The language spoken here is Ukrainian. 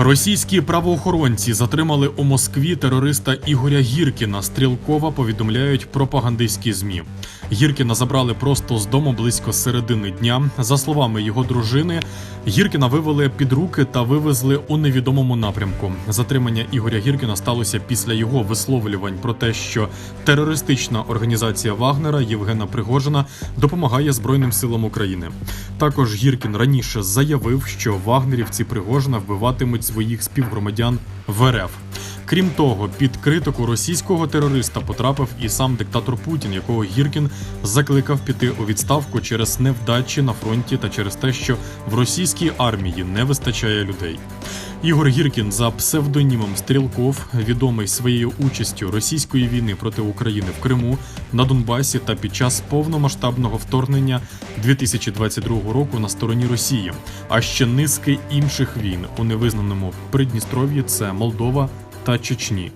Російські правоохоронці затримали у Москві терориста Ігоря Гіркіна. Стрілкова повідомляють пропагандистські змі. Гіркіна забрали просто з дому близько середини дня. За словами його дружини, Гіркіна вивели під руки та вивезли у невідомому напрямку. Затримання Ігоря Гіркіна сталося після його висловлювань про те, що терористична організація Вагнера Євгена Пригожина допомагає Збройним силам України. Також Гіркін раніше заявив, що вагнерівці Пригожина вбиватимуть своїх співгромадян в РФ. Крім того, під критику російського терориста потрапив і сам диктатор Путін, якого Гіркін закликав піти у відставку через невдачі на фронті та через те, що в російській армії не вистачає людей. Ігор Гіркін за псевдонімом Стрілков, відомий своєю участю російської війни проти України в Криму, на Донбасі та під час повномасштабного вторгнення 2022 року на стороні Росії, а ще низки інших війн у невизнаному Придністров'ї це Молдова та Чечні.